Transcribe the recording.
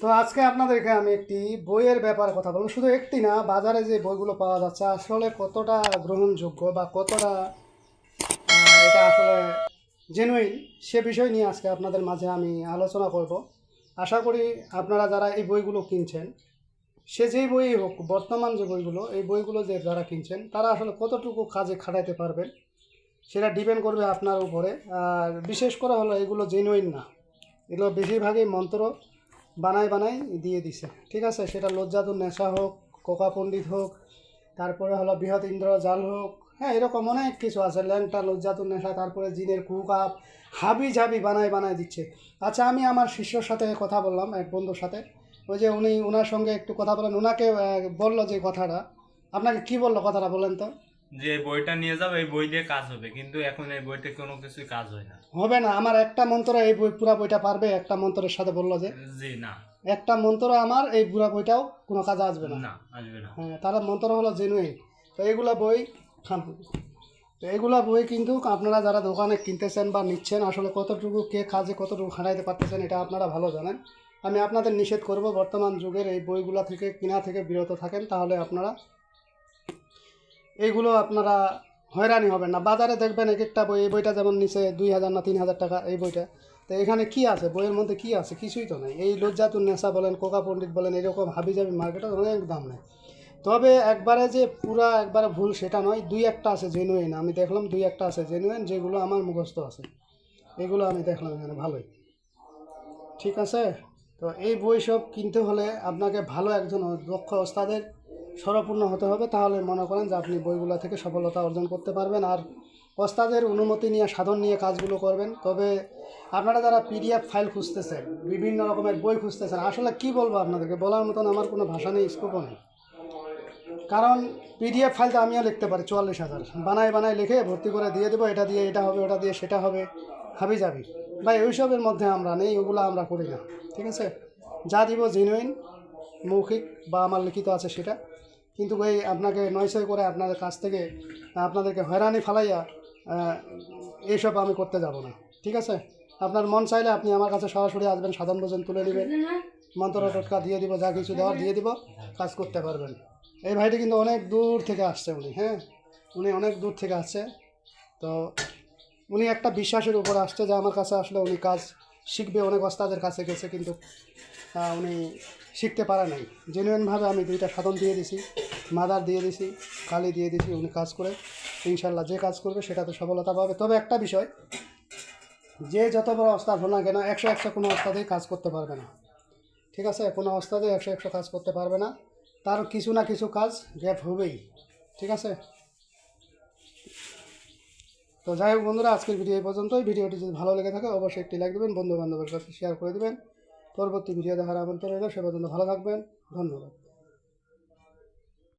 তো আজকে আপনাদেরকে আমি একটি বইয়ের ব্যাপারে কথা বলব। শুধু একটি না, বাজারে যে বইগুলো পাওয়া যাচ্ছে, আসলে কতটা গ্রহণযোগ্য বা কতটা এটা আসলে জেনুইন সে বিষয় নিয়ে আজকে আপনাদের মাঝে আমি আলোচনা করব। আশা করি আপনারা যারা এই বইগুলো কিনছেন, সে যেই বই হোক, বর্তমান যে বইগুলো, এই বইগুলো যে যারা কিনছেন, তারা আসলে কতটুকু কাজে খাটাইতে পারবেন, সেটা ডিপেন্ড করবে আপনার উপরে। আর বিশেষ করে হলো এগুলো জেনুইন না। এগুলো বেশিরভাগই মন্ত্র বানাই বানাই দিয়ে দিছে। ঠিক আছে? সেটা লজ্জাতুর নেশা হোক, কোকা পণ্ডিত হোক, তারপরে হলো বৃহৎ ইন্দ্র জাল হোক হ্যাঁ এরকম অনেক কিছু আছে। ল্যাংটা, লজ্জাতুর নেশা, তারপরে জিনের কুকাপ, হাবি ঝাবি বানাই বানাই দিচ্ছে। আচ্ছা আমি আমার শিষ্যর সাথে কথা বললাম, এক বন্ধুর সাথে। ওই যে উনি ওনার সঙ্গে একটু কথা বলেন। ওনাকে বলল যে কথাটা। আপনাকে কি বলল কথাটা বলেন তো? যে এই বইটা নিয়ে যাও এই বই দিয়ে কাজ হবে। কিন্তু এখন এই বইতে কোনো কিছুই কাজ হয় না। হবে না আমার একটা মন্ত্র এই বই পুরা বইটা পারবে একটা মন্ত্রের সাথে বলল যে জি না। একটা মন্ত্র আমার এই পুরা বইটাও কোনো কাজে আসবে না। না আসবে না। হ্যাঁ তারা মন্ত্র হলো জেনুইন তো এইগুলা বই খান। তো এইগুলা বই কিন্তু আপনারা যারা দোকানে কিনতেছেন বা নিচ্ছেন আসলে কতটুকু কে কাজে কতটুকু খাটাইতে পারতেছেন এটা আপনারা ভালো জানেন। আমি আপনাদের নিষেধ করব বর্তমান যুগের এই বইগুলা থেকে কিনা থেকে বিরত থাকেন তাহলে আপনারা এইগুলো আপনারা হয়রানি হবেন না। বাজারে দেখবেন এক একটা বই, এই বইটা যেমন নিচে দুই হাজার না তিন হাজার টাকা, এই বইটা। তো এখানে কি আছে? বইয়ের মধ্যে কি আছে? কিছুই তো নেই। এই লজ্জাতুর নেশা বলেন, কোকা পণ্ডিত বলেন, এরকম হাবিজাবি মার্কেটে অনেক দাম নেই। তবে একবারে যে পুরা একবারে ভুল সেটা নয়, দুই একটা আছে জেনুইন আমি দেখলাম দুই একটা আছে জেনুইন যেগুলো আমার মুখস্থ আছে। এগুলো আমি দেখলাম এখানে, ভালোই। ঠিক আছে? তো এই বই সব কিনতে হলে আপনাকে ভালো একজন দক্ষ ওস্তাদের স্বরপূর্ণ হতে হবে, তাহলে মনে করেন যে আপনি বইগুলো থেকে সফলতা অর্জন করতে পারবেন। আর ওস্তাদের অনুমতি নিয়ে, সাধন নিয়ে কাজগুলো করবেন। তবে আপনারা যারা পিডিএফ ফাইল খুঁজতেছেন, বিভিন্ন রকমের বই খুঁজতেছেন, আসলে কি বলব আপনাদেরকে? বলার মতন আমার কোনো ভাষা নেই স্কোপও নেই। কারণ পিডিএফ ফাইল তো আমিও লিখতে পারি, চুয়াল্লিশ হাজার। বানায় বানায় লিখে ভর্তি করে দিয়ে দেবো, এটা দিয়ে, এটা হবে, ওটা দিয়ে, সেটা হবে, হাবি যাবি। ভাই, ওইসবের মধ্যে আমরা নেই, ওগুলো আমরা করি না। ঠিক আছে? যা দিব জেনুইন মৌখিক বা আমার লিখিত আছে সেটা। কিন্তু ভাই, আপনাকে নয়ছয় করে আপনাদের কাছ থেকে, আপনাদেরকে হয়রানি ফালাইয়া এইসব আমি করতে যাব না। ঠিক আছে? আপনার মন চাইলে আপনি আমার কাছে সরাসরি আসবেন সাধারণ ভোজন তুলে নেবেন। মন্ত্র টটকা দিয়ে দিব, যা কিছু দেওয়ার দিয়ে দিব, কাজ করতে পারবেন। এই ভাইটি কিন্তু অনেক দূর থেকে আসছে উনি হ্যাঁ? উনি অনেক দূর থেকে আসছে। তো উনি একটা বিশ্বাসের উপর আসছে যে আমার কাছে আসলে উনি কাজ শিখবে অনেক ওস্তাদের কাছে গেছে, কিন্তু উনি শিখতে পারে নাই। জেনুইনভাবে আমি দুইটা সাধন দিয়ে দিছি, মাদার দিয়ে দিছি, কালি দিয়ে দিছি, উনি কাজ করে ইনশাল্লাহ যে কাজ করবে সেটাতে সফলতা পাবে। তবে একটা বিষয়, যে যত বড় ওস্তাদ হোক না কেন, একশো একশো কোনো ওস্তাদেই কাজ করতে পারবে না। ঠিক আছে? কোনো ওস্তাদে একশো একশো কাজ করতে পারবে না। তার কিছু না কিছু কাজ গ্যাপ হবেই। ঠিক আছে? তো যাই হোক বন্ধুরা, আজকের ভিডিও এই পর্যন্তই। ভিডিওটি যদি ভালো লেগে থাকে, অবশ্যই একটি লাইক দেবেন বন্ধু বান্ধবের কাছে শেয়ার করে দেবেন। পরবর্তী ভিডিও দেখার আমন্ত্রণ রইল, সে পর্যন্ত ভালো থাকবেন। ধন্যবাদ।